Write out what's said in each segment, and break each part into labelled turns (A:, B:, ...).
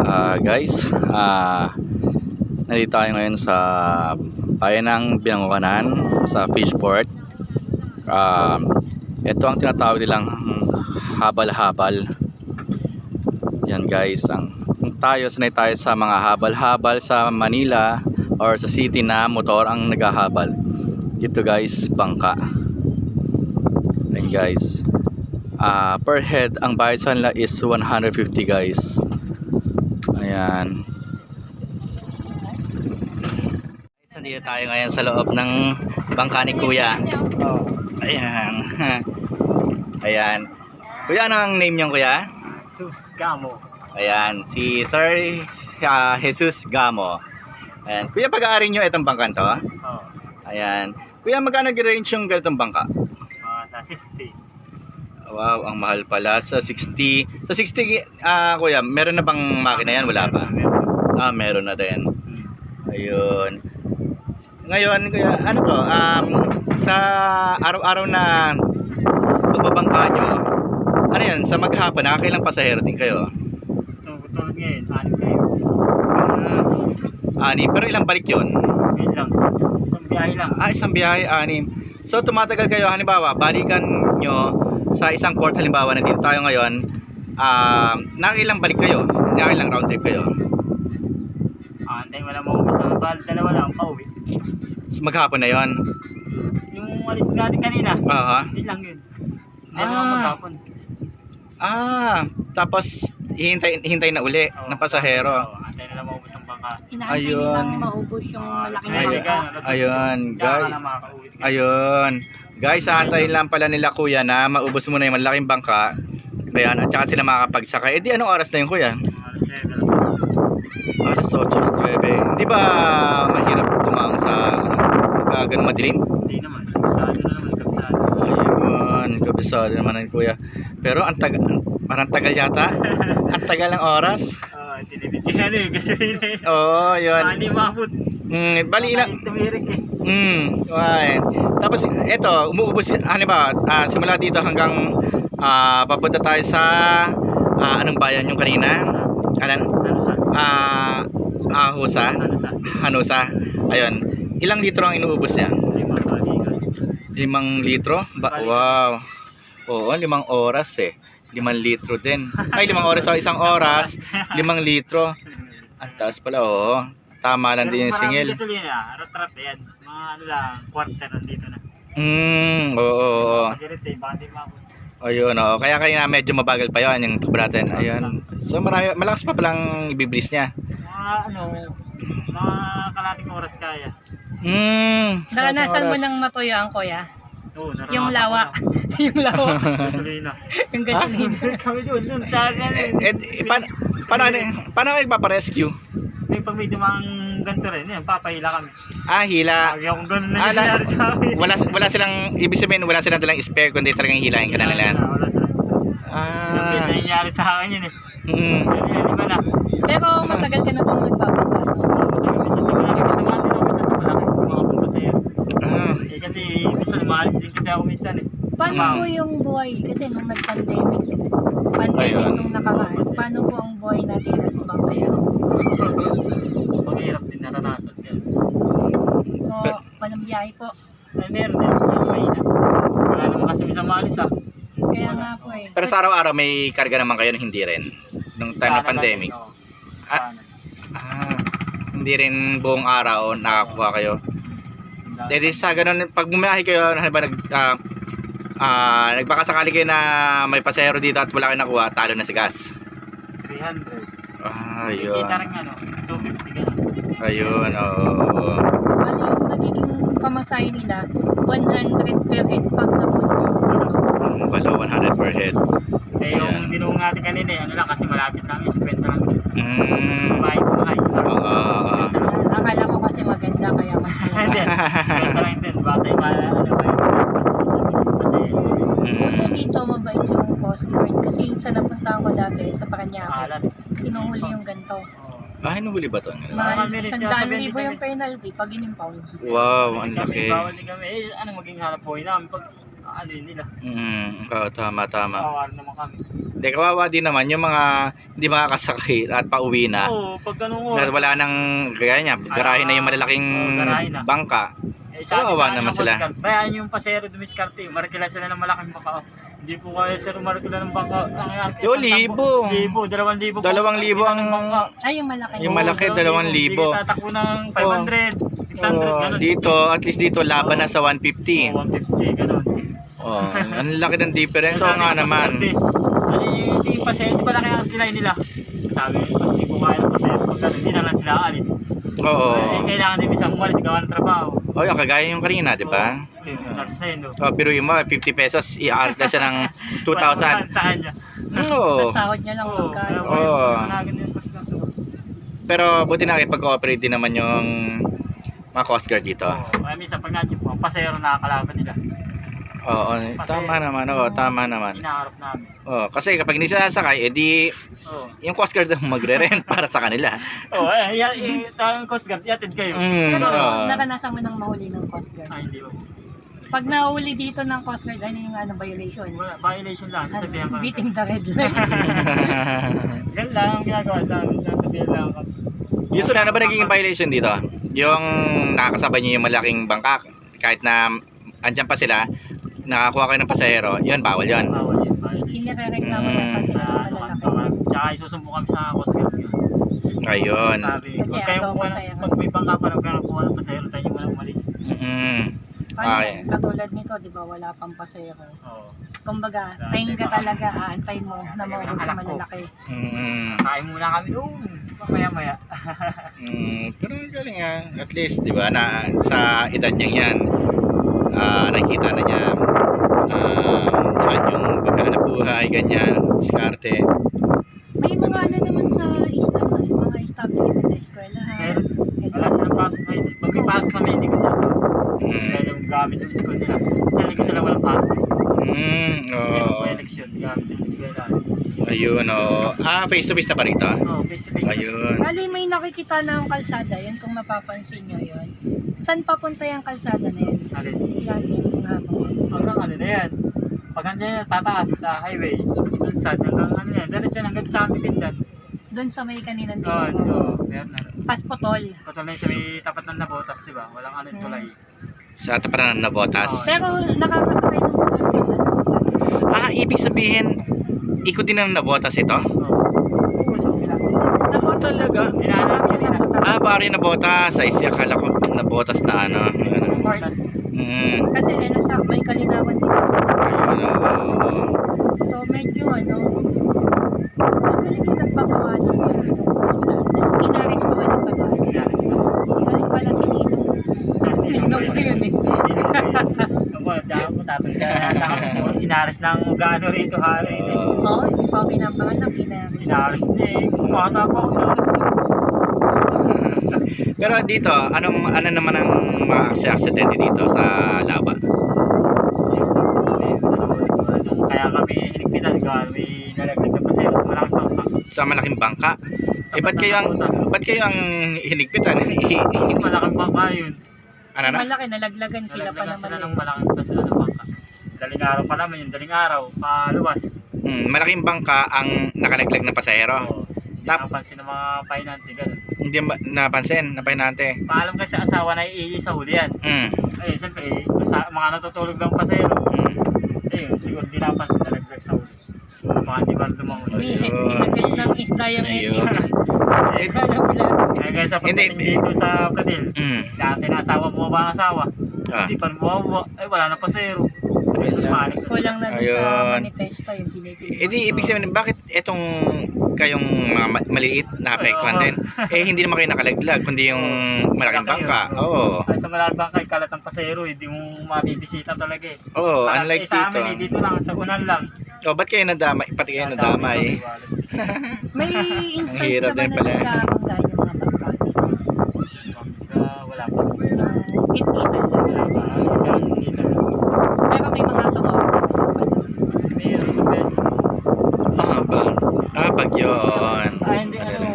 A: Ah, guys, ah nandito tayo ngayon sa bayan ng Binangokanan sa Fishport. Um, ito ang tinatawag nilang habal-habal. Yan guys, ang tayo sanay tayo sa mga habal-habal sa Manila or sa city na motor ang naghahabal. Dito guys, bangka. Yan guys. Ah, per head ang bayad sa nila is 150 guys. Ayan. Nandito tayo ngayon sa loob ng bangka ni Kuya. Ayan. Ayan. Kuya, ano ang name niyo Kuya?
B: Sus Gamo.
A: Ayan, si Sir ah, Jesus Gamo. Ayan. Kuya, pag-aari nyo itong bangkan to? Ayan. Kuya, magkano range yung ganitong bangka?
B: mga sa 60.
A: Wow, ang mahal pala. Sa 60. Sa 60, ah kuya, meron na bang makina yan? Wala pa? Ah, meron na din. Ayun. Ngayon, kuya, ano to? Um, sa araw-araw na pagbabangka nyo, ano yun, sa maghapon, nakakailang pasahero din kayo?
B: Ito, tulad ngayon, anim kayo.
A: Ah, ani, pero ilang balik yun?
B: Ngayon lang, isang, isang biyahe lang.
A: Ah, isang biyahe, anim. So, tumatagal kayo, halimbawa, balikan nyo sa isang port, halimbawa, nandito tayo ngayon, ah, nakailang balik kayo? Nakailang round trip kayo?
B: Ah, antayin mo lang mo sa bal, dalawa lang, pauwi.
A: So, maghapon na yon.
B: Yung alis natin kanina,
A: Aha.
B: hindi lang yun. Hindi
A: Ah.
B: lang maghapon.
A: Ah, tapos hihintay hintay na uli
B: Oo,
A: ng pasahero.
B: oo, Antayin na lang maubos ang bangka.
A: Ayun.
C: nilang maubos yung malaking
B: Ayun.
A: Ayun, guys. Ayun. Guys, aantayin lang pala nila kuya na maubos muna yung malaking bangka. Ayan, at saka sila makakapagsakay. Eh di anong oras na yun kuya?
B: Alas 7, alas
A: Alas 8, alas 9. Hindi ba mahirap dumang sa pagka ganun madilim?
B: 8. Hindi naman. Kabisado na naman, kabisado.
A: Ayun, kabisado naman ang kuya. Pero ang tagal, parang tagal yata. ang tagal ng oras.
B: Ah, tinipid ka ano eh, eh.
A: Oo, yun.
B: Ah, Hindi maabot.
A: Mm, bali ilang,
B: Tumirik eh.
A: Mm, right. Tapos eto, umuubos ano ba? Ah, simula dito hanggang ah, papunta tayo sa ah, anong bayan yung kanina? Anan?
B: Sa?
A: Ah, Ahusa,
B: Ano sa?
A: Hanusa. Ayun. Ilang litro ang inuubos niya? Limang litro? Ba wow. Oo, limang oras eh. Limang litro din. Ay, limang oras o isang oras. Limang litro. Ang taas pala, oo. Tama lang din yung singil.
B: Pero gasolina, rat-rat yan. Mga ano lang, quarter nandito na.
A: Mm, oo, oo, oo.
B: Pag-irit eh, baka di maabot.
A: Ayun, oo. Kaya kanina medyo mabagal pa yun yung takbo natin. Ayun. So marami, malakas pa palang ibiblis niya.
B: Mga ano, mga kalating oras kaya.
A: Hmm.
C: Naranasan mo ng matuyaan, kuya?
B: Oo, naranasan
C: Yung lawa. yung lawa.
B: na. Gasolina.
C: yung gasolina.
B: Kami doon, doon sa ano
A: Eh, eh, paano, paano, paano kayo nagpaparescue?
B: May pag may dumang ganito rin, yan, papahila kami.
A: Ah, hila.
B: Lagi akong ganun na
A: Ah, la-
B: nangyayari sa amin.
A: Wala, wala silang, ibig sabihin, wala silang dalang spare, kundi talagang hilahin ka na nila.
B: Wala, wala sa beses na
A: Ah.
B: nangyayari sa akin yun eh.
A: Mm.
B: Yan, yan, na.
C: Pero matagal ka na pong nagbabangka.
B: Matagal isa sa malaki, kasama din ako sa malaki. Mga pumpasaya.
A: Ah.
B: Eh kasi minsan maalis din kasi ako minsan eh.
C: Paano
B: Ma'am.
C: po yung buhay? Kasi nung nag-pandemic, pandemic
A: Ayun.
C: nung nakaraan, paano po ang buhay natin as bangkero?
B: Paghirap din naranasan yan.
C: So, walang biyahe po.
B: Ay meron din, kasi mahina. Wala naman kasi minsan maalis ah.
C: Kaya nga po eh.
A: Pero sa araw-araw may karga naman kayo na hindi rin. Nung time
B: Sana
A: ng pandemic.
B: lang, oo.
A: Ah.
B: Sana.
A: Ah. Hindi rin buong araw nakakuha kayo. Eh di sa ganun, pag bumiyahe kayo, ano ba nag ah, ah, nagbakasakali kayo na may pasahero dito at wala kayo nakuha, talo na si gas.
B: 300.
A: Ah,
B: Kita
A: ayun.
B: rin ano, 250 ganun.
A: Ayun, oo.
C: Bali yung nagiging pamasahe nila, 100 per head pag napuno.
A: Mm, Wala, 100 per head.
B: Eh
A: Ayan.
B: yung dinung natin kanina eh, ano lang kasi malapit lang, is kwenta lang.
A: Mm.
B: Bahay sa
A: Oo, oo, oo.
B: kwenta lang.
C: Akala ko kasi maganda kaya mas
B: Hindi, kwenta lang din. Batay ma, ano ba yun? Kasi, kasi,
A: Mm.
C: Dito mabait yung Coast Guard kasi sa napunta ko dati sa
B: sa
C: Paranaque,
B: alat.
C: inuhuli yung ganito.
A: Ah, hinuli ba to?
B: Mga kami rin din
C: yung penalty pag in-impound.
A: Wow, ang
B: Kami,
A: laki.
B: Bawal din kami. Eh, anong maging hanap buhay namin? Pag ano yun nila.
A: Mm, oo, tama, tama.
B: Kawawa rin naman kami.
A: Hindi, kawawa din naman yung mga hindi makakasakay at pauwi na.
B: Oo, pag
A: Dahil
B: oras.
A: wala nang, gaya niya, garahe na yung malalaking
B: Oo, garahe na.
A: bangka.
B: Eh, sabi
A: kawawa
B: sa akin
A: naman sila.
B: Bayaan yung pasero dumiskarte. Marikila sila ng malaking baka. oh. Hindi po kaya sir marikila ng. Ang
A: Yo, libo.
B: Libo, dalawang libo. po.
A: Dalawang libo
B: Kilala
A: ang-
B: ng bangka.
C: Ay, yung malaki.
A: Yung
B: Oo,
A: malaki, dalawang libo.
B: Hindi tatakbo ng 500, 600,
A: Oo,
B: ganun.
A: dito, at least dito, laban na sa 150.
B: Oo, 150, ganun.
A: Oh, ang laki ng difference. Oo nga naman.
B: Yung hindi pa siya, hindi pala kaya ang kilay nila. Sabi, mas hindi ko kaya ng pasero. Pag ganun, hindi na lang sila aalis.
A: Oo.
B: Eh, kailangan din isang umalis, gawa ng trabaho.
A: Oh, yung kagaya yung kanina, di ba?
B: Umalis na yun, no?
A: Oh, pero yung mga 50 pesos, i-art na siya ng 2,000.
B: Sa kanya.
A: Oo.
C: Sa sahod niya lang
B: Oo,
C: magkano.
A: Oo.
B: Managan lang to.
A: Pero buti na pag-cooperate din naman yung mga Coast Guard dito.
B: Oo. Ay, minsan pag na-jeep po, pasero nakakalaban nila.
A: Oo, tama naman. Oo, tama naman.
B: Inaharap namin.
A: Oo, kasi kapag hindi sila sasakay, edi
B: Oo.
A: yung Coast Guard ang magre-rent para sa kanila.
B: Oo, eh, yan, eh, tawag Coast Guard, yatid kayo.
A: Mm,
C: Pero
A: oo.
C: naranasan mo ng mahuli ng Coast Guard.
B: Ay, hindi ba?
C: Pag nahuli dito ng Coast Guard, ano yung ano, violation?
B: Wala, violation lang, sasabihan ko.
C: Ano,
B: lang.
C: beating the red light.
B: Yan lang ang ginagawa sa amin, sasabihan lang ako.
A: Usually, ano ba naging violation dito? Yung nakakasabay niyo yung malaking bangka, kahit na andyan pa sila, nakakuha kayo ng pasahero, yun, bawal yun.
B: Bawal yan, violation.
C: Inirereklamo
A: Mm.
C: yan kasi ng
B: Ah, ano,
C: malalaki.
B: baka, tsaka isusumbo kami sa Coast Guard. yun.
A: Ayun.
B: Sabi,
C: Kasi
B: huwag kuha
C: pasahero.
B: ng, pag may bangka pa rin kayong kuha ng pasahero, tayo nyo muna umalis.
A: Mm.
C: Paano,
A: Ay.
C: katulad nito, di ba, wala pang pasero.
B: Oo.
C: Kumbaga,
B: Dati
C: tayo ka
B: baka-
C: talaga, aantayin mo na maubos sa
B: Anak ko.
C: malalaki.
A: Mm.
B: Kain muna kami doon. Maya maya.
A: Mm, pero galing nga, at least, di ba, na sa edad niyang yan, ah, nakikita na niya, um, yan yung pagkahanap buhay, ganyan, diskarte.
C: May mga ano naman sa isla eh, mga establishment na eskwelahan.
B: Wala silang pasok ngayon. Pag may pasok kami, hindi ko sinasabi.
A: Mm.
B: Yung gamit yung school nila. Sa linggo sila walang pasok.
A: Mm, oo.
B: po election, gamit yung eskwela.
A: Ayun, oo. Ah, face to face na pa rito?
B: Oo, face to face.
A: Ayun.
C: Bali, may nakikita na ang kalsada, yan kung mapapansin nyo yun. Saan papunta yung kalsada na yun?
B: Alin.
C: Yan, yung nga po.
B: Hanggang ano na yan. Pag hindi yan, tataas sa highway. Dun sa, hanggang ano yan. Diretso yan, hanggang sa Antipindan.
C: Doon sa may kaninang
B: Oo,
C: tingin mo.
B: oo. Meron na.
C: Paspotol.
B: Patuloy sa may tapat ng nabotas, di ba? Walang ano yung tulay.
A: Sa taparan na botas.
B: Oo.
C: Pero nakakasakay ng yung ano.
A: Ah, ibig sabihin, ikot din ng nabotas ito?
B: Oo. Sa kabila.
A: Ah, talaga?
B: Hinahanap yun.
A: Ah, pare na botas. Ay, siya, akala ko nabotas na ano. ano.
B: Nabotas.
A: Mm,
C: Kasi ano siya, may kalinawan din siya.
A: ano.
C: So medyo ano, magaling yung nagpagawa ng ano, ng kalsada. Inaris ko ba nagpagawa?
B: Hinahanap sila.
C: Galing pala si Nino. Nino ko yun eh.
B: Ako, dahil mo na ako. Inaris ng gaano rito hari.
C: Oo. Hindi pa ako pinapanganak. Inaris.
B: Inaris na eh. Bata pa ako inaris mo.
A: Pero dito, anong ano naman ang mga aksidente dito sa Laba?
B: Kaya kami hinigpitan ko, may nalaglag na pasero sa malaking bangka.
A: Sa malaking bangka? Eh, ba't kayo ang, ba't kayo ang hinigpitan?
B: Mas malaking bangka yun.
A: ano na?
C: Malaki, nalaglagan sila pa
B: Nalaglagan
C: naman.
B: sila ng malaking pa sila ng bangka. Daling araw pa naman yun, daling araw, paluwas.
A: Hmm, malaking bangka ang nakalaglag na pasahero.
B: Oo. Hindi
A: Tap-
B: nakapansin ng mga painante, gano'n.
A: Hindi ba napansin, napainante.
B: Paalam kasi sa asawa na iili sa huli yan.
A: Hmm.
B: Eh, siyempre, eh, sa, mga natutulog ng pasero,
A: hmm.
B: eh, siguro di napansin nalaglag sa huli. Baka hindi ba tumangon.
C: Ginagat ng isda yung.
B: Eh,
C: pala.
B: Kaya guys, sa pagdating dito sa Bradil,
A: Hmm.
B: dati na asawa mo ba ang asawa?
A: Ah.
B: Hindi pa bumawa, ay wala na pasero.
C: Kulang na dun sa
A: Ayun.
C: manifesto yung binibigay.
A: Eh di, ibig sabihin, bakit itong kayong mga ma- maliit na apektuhan din? Eh, hindi naman kayo nakalaglag, kundi yung malaking
B: Malaki
A: bangka.
B: yun.
A: Oo.
B: Ay, sa malaking bangkay, kalat ng pasero, hindi mo mabibisita talaga eh.
A: Oo,
B: Parang,
A: unlike
B: eh, sa amin, eh,
A: dito.
B: dito lang, sa unan lang.
A: Oh, ba't kayo nadamay? Pati kayo nadamay.
C: May instance
A: hirap
C: na ba
A: din
C: na
A: pala.
C: nagkakangga yung mga bangka dito?
B: Wala pa.
C: Ah, Kit-kitan lang.
B: Wala pa. Ay, hindi na.
C: Pero may mga tumawag.
B: Mayroon sa best.
A: Ah, ba? Ah, pag yun.
B: Ah, hindi, ano,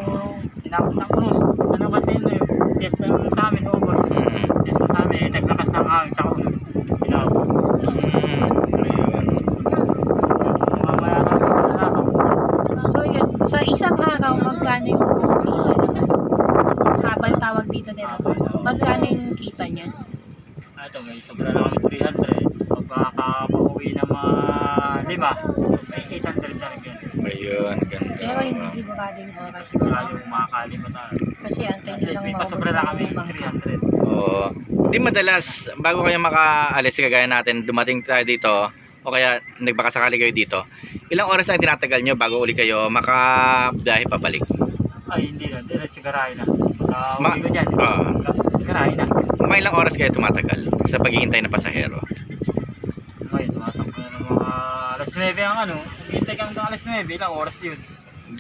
B: tinapot ng krus. Ano kasi yun eh, test na sa amin, August.
A: Mm.
B: Test na sa amin, eh, naglakas ng hangin, tsaka unos. Tinapot.
A: Mm.
C: Sa isang araw, magkano yung kita naman? Habal tawag dito din. Magkano yung kita niya?
B: Ah, Ito, may sobra lang kami 300. Pag makakapauwi ng mga lima, may 800 na rin yan.
A: Ayun, ganda.
C: Pero hindi siguradong oras ko.
B: Makakalimot na.
C: Kasi antay
B: At
C: nilang
B: least may pasobra lang kami
C: yung bangka.
B: 300.
A: Oo. Hindi madalas, bago kayo makaalis, kagaya natin, dumating tayo dito, o kaya nagbakasakali kayo dito, ilang oras na tinatagal nyo bago uli kayo makabiyahe pabalik?
B: Ay, hindi na. Diretso garahe na. Pagka
A: Ma-
B: uwi ko dyan,
A: Ah.
B: garahe na.
A: Mga ilang oras kayo tumatagal sa paghihintay ng pasahero?
B: Ngayon, tumatakbo na ng mga alas 9 ang ano. Hintay kang alas 9, ilang oras yun?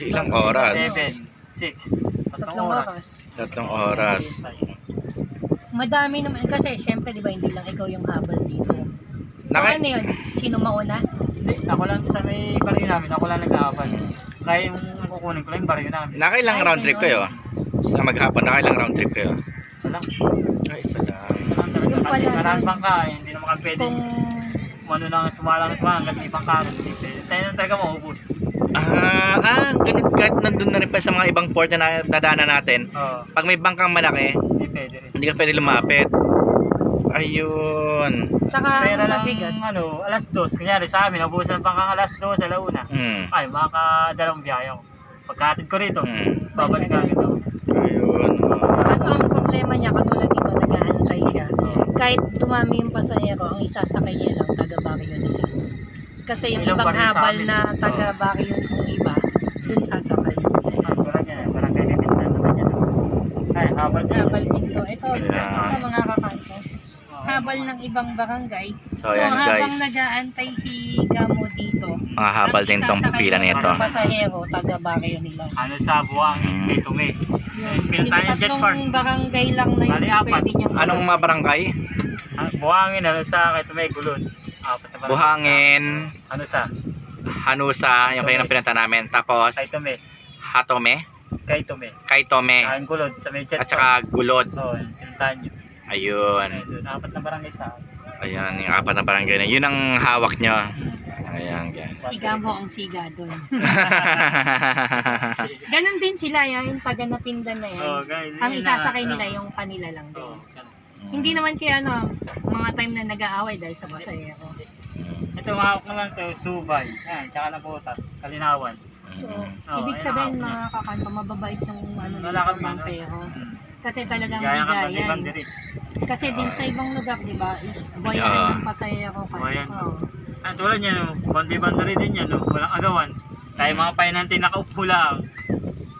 A: Ilang oras?
B: 7, 6, tatlong oras.
A: Tatlong oras.
C: Madami naman. Kasi syempre, di ba, hindi lang ikaw yung habal dito. So,
A: Naka-
C: ano yun? Sino mauna?
B: Hindi, ako lang sa may baryo namin, ako lang nag-aabal. Kaya yung kukunin ko lang yung baryo namin.
A: Nakailang round trip kayo? Sa maghapon, nakailang round trip kayo?
B: Isa lang.
A: Ay, isa lang.
B: Isa lang talaga.
C: Yung
B: Kasi
C: pala
B: maraming
C: lang.
B: bangka eh. Hindi naman kami pwede.
C: Kung
B: ano lang sumalang sumalang hanggang may bangka. Tayo na talaga maubos.
A: Ah, ah, ganun kahit nandun na rin pa sa mga ibang port na nadaanan natin.
B: Oo.
A: Pag may bangkang malaki,
B: Hindi pwede rin.
A: hindi ka pwede lumapit. Ayun.
C: saka
B: Pera lang
C: mabigat.
B: ano, alas dos. Kunyari sa amin, nabusan pang kang alas dos, alauna.
A: Hmm.
B: Ay, makakadalawang biyahe ako. Pagkatid ko rito,
A: Hmm.
B: babalik agad ako.
A: Ayun.
C: Kaso ang problema niya, katulad dito, nag-aantay siya. Kahit dumami yung pasahero, ang isasakay niya lang, taga-baryo nila. Kasi yung
B: Ilang
C: ibang
B: baryo sa
C: habal
B: amin?
C: na taga-baryo yung iba, dun sasakay.
B: Ang tulad yan, parang Bibit na naman yan. Ay, habal din.
C: Habal dito. Ito, ito mga kakanto. Habal ng ibang barangay.
A: So, ayan
C: habang
A: guys.
C: nag-aantay si Gamo dito,
A: Mga habal
C: ang
A: din tong pila nito.
C: mga pasahero, taga-baryo nila.
B: Ano sa buwang,
A: Hmm.
B: kay Tumi.
C: Yung
B: Pinuntahan yung jet
C: tatlong
B: park.
C: barangay lang na
B: Bali,
C: yung
B: apat.
C: pwede niyang
A: Anong mga barangay?
B: Ah, Buhangin, ano sa kay Tumi, gulod. Apat na barangay.
A: Buhangin,
B: Ano sa?
A: Hanusa, yung kanina pinunta namin. Tapos,
B: Kay Tumi.
A: Hatome,
B: Kay Tumi.
A: Kaitome,
B: Saan gulod, sa may jet
A: at saka Gulod.
B: Oo, oh, pinuntahan nyo.
A: Ayun.
B: Ay, doon, apat na barangay sa akin.
A: Ayan, yung apat na barangay na. Yun ang hawak nyo. Ayan, guys.
C: Si Gamo ang siga doon. Ganon din sila, yan, yung taga napindan na yan.
B: Oo, guys.
C: ang
B: yun
C: isasakay
B: na-
C: nila yung kanila lang din.
B: Ganun.
C: Hindi naman kaya ano, mga time na nag-aaway dahil sa pasahero.
B: Ito, mahawak na lang ito, subay. Yan, tsaka na butas, kalinawan.
C: So,
B: Oo,
C: ibig
B: ayun
C: sabihin mga kakanto, mababait yung ano
B: Wala
C: dito,
B: kami, ano?
C: bankero.
B: Hmm.
C: Kasi talagang
B: Gaya ka
C: bigayan. Kasi din sa ibang lugar, di ba, is
A: Ah.
C: buhayan ng pasahero ka.
B: Buhayan.
C: Oo.
B: Ah, tulad yan, no? bandi-bandari din yan, no? walang agawan. Tayo mga painante nakaupo lang.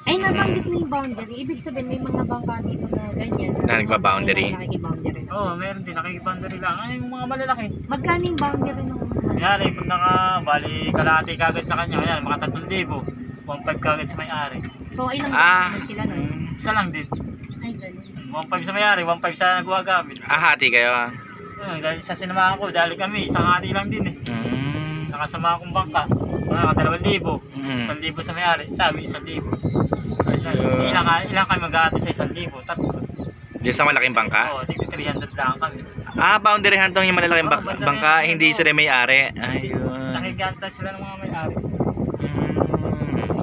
C: Ay, nabanggit mo yung boundary. Ibig sabihin, may mga bangka dito na ganyan.
A: Na nagba-boundary.
C: Na nakikiboundary.
B: Oo, oh, meron din, nakikibandari lang. Ay, yung mga malalaki.
C: Magkano yung boundary nung...
B: Kunyari, pag naka, bali, kalahati kagad sa kanya, ayan, mga 3,000. 1,500 kagad sa may-ari.
C: So, ilang
A: Ah.
C: ah. sila nun?
B: Isa lang din.
C: Ay, ganun.
B: 1,500 sa may-ari, 1,500 sa nagwagamit.
A: ah, hati kayo.
B: Ayun, dahil sa sinamahan ko, dahil kami, isang hati lang din eh.
A: Mm.
B: Nakasama akong bangka, mga dalawang libo.
A: Mm.
B: Isang libo sa may-ari, sa amin isang libo.
A: Ayun.
B: Ilang, ilang kami mag-aati sa isang libo? Tatlo.
A: Di sa malaking bangka?
B: Oo, tigti 300 lang kami.
A: Ah, boundary hantong yung malalaking bak-
B: boundary
A: bangka, hindi sila may-ari. Ayun.
B: Nakiganta sila ng mga may-ari.
A: Mm.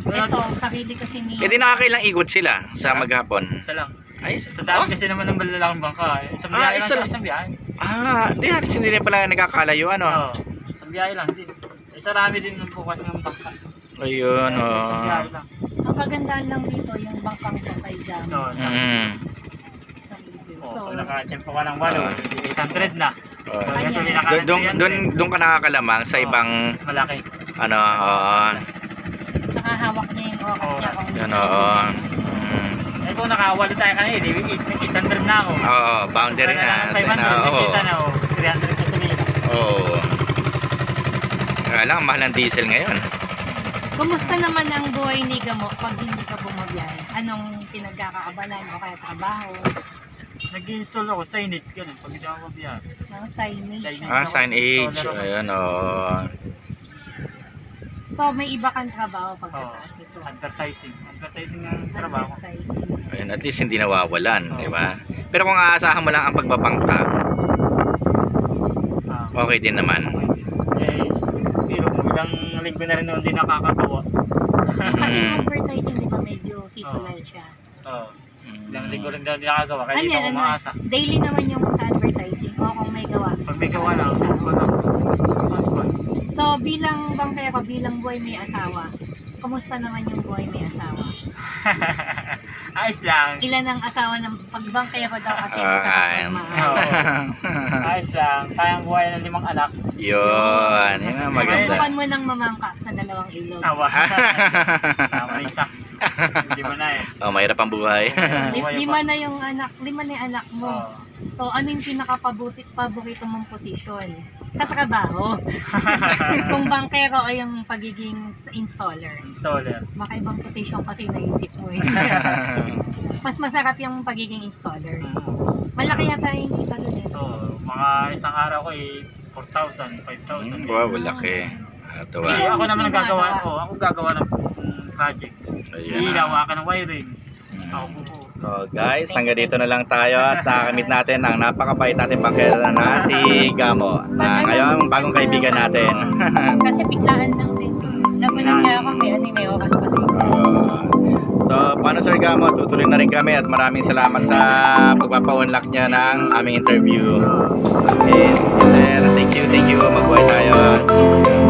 B: Wala
C: Ito, sarili kasi ni...
A: Eh di nakakailang ikot sila sa maghapon.
B: Isa lang.
A: Ay,
B: Sa dami
A: oh.
B: kasi naman ng malalaking bangka. eh. Isang
A: Ah,
B: biyahe lang
A: isa
B: isang biyahe.
A: Ah, di halos hindi rin pala nagkakalayo ano.
B: Oo, isang biyahe lang din. Isa rami din ng bukas ng bangka.
A: Ayun,
B: Isang
A: oh.
B: biyahe lang.
C: Ang kagandahan lang dito, yung bangkang to kay Gamo.
B: So, sa,
A: Mm.
B: oh,
C: So,
B: pag nakachempo ka ng walo,
A: Ah.
B: 800 na.
A: Oh.
B: Gasolina ka
A: Doon doon
B: 300,
A: doon ka nakakalamang sa
B: Oo.
A: ibang
B: Malaki.
A: ano, oo.
C: saka hawak niya yung oras niya. Gusto
A: oo.
B: Eh kung nakawali tayo kanina, di 800 na ako.
A: Oo, boundary
B: Wala
A: na. Sa
B: 500,
A: na, oo.
B: nakita na oh, 300 gasolina.
A: Oo. Kaya lang, mahal ng diesel ngayon.
C: Kumusta naman ang buhay ni Gamo pag hindi ka bumabiyahe? Anong pinagkakaabalan o kaya trabaho?
B: Nag-install ako signage ganun pag hindi ako mabiyahe.
C: Ng signage?
B: Signage.
A: Ah, sign age.
B: Installer ako.
A: Ayan, oo.
C: So, may iba kang trabaho
B: Oo.
C: pagkataas nito.
B: Advertising. Advertising ang trabaho.
C: Advertising.
A: Ayan, at least hindi nawawalan, di ba? Pero kung aasahan mo lang ang pagbabangka,
B: Ah,
A: okay din naman.
B: eh, pero kung ilang linggo na rin noon, hindi nakakatuwa.
C: Kasi yung
A: Mm.
C: advertising, di ba, medyo seasonal siya.
B: Oo.
A: Mm.
B: Ilang linggo lang daw nakagawa. Kaya
C: Ano
B: dito
C: yan,
B: ako
C: ano?
B: umaasa.
C: Daily naman yung sa advertising. O kung may gawa.
B: Pag may gawa na,
C: Isa.
B: ko na.
C: So, bilang bangkero, bilang buhay may asawa, kumusta naman yung buhay may asawa?
B: Ayos lang.
C: Ilan ang asawa ng pagbangkero daw kasi
A: Ah,
C: sa
A: ayun.
B: Ayos lang. Kayang buhay ng limang anak.
A: Yun, yun ang maganda.
C: Subukan mo ng mamangka sa dalawang ilog.
B: Awa. Tama isa. Hindi mo na eh.
A: oh, mahirap ang buhay.
C: Li- lima na yung anak, lima na yung anak mo.
B: Oo.
C: So, ano yung pinaka-paborito paborito mong posisyon? Sa trabaho. Kung bangkero o yung pagiging installer.
B: Installer.
C: Baka ibang posisyon kasi naisip mo eh. Mas masarap yung pagiging installer.
B: Mm.
C: Malaki yata yung kita doon eh.
B: Ito, mga isang araw ko eh, 4,000, 5,000.
A: Mm, wow, laki. Ah, tuwa.
C: Ikaw
B: ako naman ang gagawa, oh, ako gagawa ng project.
A: Ayan.
B: Ilaw, ka ng wiring.
A: Mm.
B: Ako bubuo.
A: So guys, hanggang dito na lang tayo at nakakamit natin ang napakabait natin bangkero na si Gamo na ngayon bagong kaibigan natin.
C: Kasi biglaan lang din. Nagulang niya ako may oras pa din.
A: Uh, so paano Sir Gamo, tutuloy na rin kami at maraming salamat sa pagpapa-unlock niya ng aming interview. Okay, sir, thank you, thank you. Magbuhay tayo.